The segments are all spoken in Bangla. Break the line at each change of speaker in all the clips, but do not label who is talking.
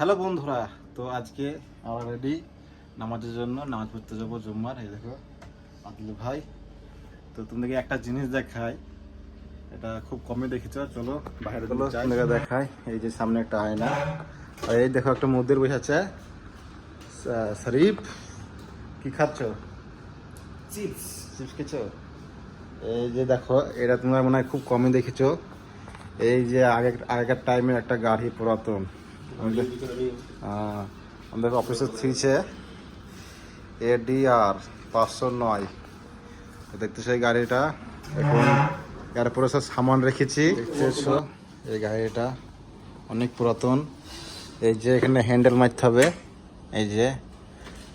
হ্যালো বন্ধুরা তো আজকে আমরা রেডি নামাজের জন্য নামাজ পড়তে যাব জুম্মার এই দেখো আদিল ভাই। তো তোমাদেরকে একটা জিনিস দেখাই এটা খুব কমে দেখেছ চলো বাইরে চলো তোমাদেরকে দেখাই এই যে সামনে একটা আয়না আর এই দেখো একটা মন্দির বসে আছে শরীফ কি খাচ্ছ? চিপস। চিপস খেছো এই যে দেখো এটা তোমরা মনে হয় খুব কমে দেখেছ এই যে আগে আগেকার টাইমের একটা গাড়ি পুরাতন। আমাদের আহ, আমাদের অফিসের থ্রিছে এডিআর পাঁচশো নয়। দেখতে সেই গাড়িটা। এখন এর পরে সব সামান রেখেছি। এই গাড়িটা অনেক পুরাতন। এই যে এখানে হ্যান্ডেল মারতে হবে। এই যে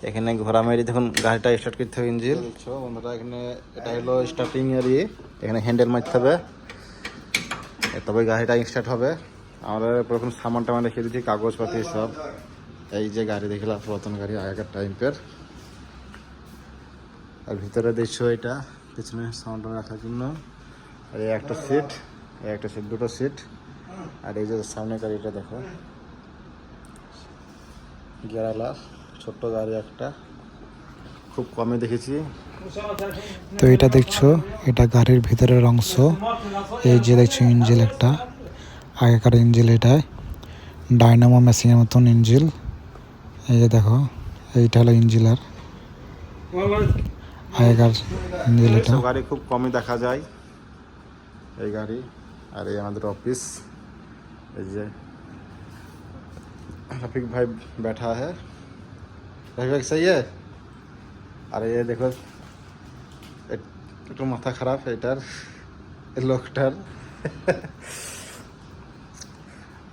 এখানে ঘোরা মেরে দেখুন গাড়িটা স্টার্ট করতে হবে ইঞ্জিন বন্ধুরা এখানে এটা হলো স্টার্টিং এর। এখানে হ্যান্ডেল মারতে হবে। তবে গাড়িটা স্টার্ট হবে। আমরা প্রথম সামান টামান রেখে দিচ্ছি কাগজপাতি সব। এই যে গাড়ি দেখলাম, পুরাতন গাড়ি, আগেকার টাইপের। আর ভিতরে দেখছ এটা, পিছনে সাউন্ড রাখার জন্য। আর এই একটা সিট এই একটা সিট দুটো সিট আর এই যে সামনে গাড়িটা দেখো। গেরালা ছোট্ট গাড়ি একটা। খুব কমে দেখেছি।
তো এটা দেখছ, এটা গাড়ির ভিতরের অংশ। এই যে দেখছ ইঞ্জিল একটা। আগেকার ইঞ্জিল এটায় ডায়নামো মেশিনের মতন ইঞ্জিল এই যে দেখো এইটা হলো ইঞ্জিলার আগেকার ইঞ্জিল এটা
এইসব গাড়ি খুব কমই দেখা যায় এই গাড়ি আর এই আমাদের অফিস এই যে रफीक भाई बैठा है रफीक भाई सही है আর এই দেখো এ- একটু মাথা খারাপ এটার এই লোকটার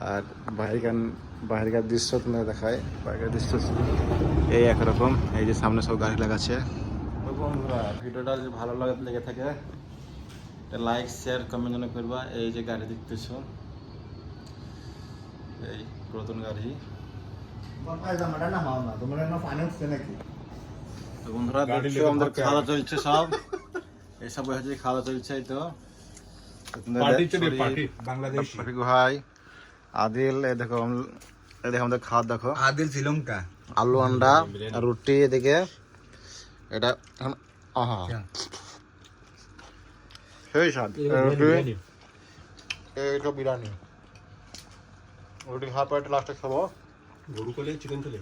আর বাইরেকার বাইরেকার দৃশ্য তোমাদের দেখায়। বাইরেকার দৃশ্য এই একরকম এই যে সামনে সব গাড়ি লাগাচ্ছে। তো বন্ধুরা ভিডিওটা যদি ভালো লাগে লেগে থাকে লাইক শেয়ার কমেন্ট যেন করবা। এই যে গাড়ি দেখতেছো এই পুরাতন গাড়ি। তো বন্ধুরা দেখছ আমাদের খাওয়া চলছে সব। খাওয়া চলছে এই তো। তোমরা
বাংলাদেশ।
ভাই আদিল এ দেখো এ দেখো আমাদের খাওয়া দেখো।
আদিল শ্রীলঙ্কা
আলু আন্ডা রুটি এদিকে। এটা আহা। সেই স্বাদ রুটি। এইটা বিরিয়ানি। রুটি খাওয়ার পর লাস্টে খাব।
গরু কলে চিকেন চলে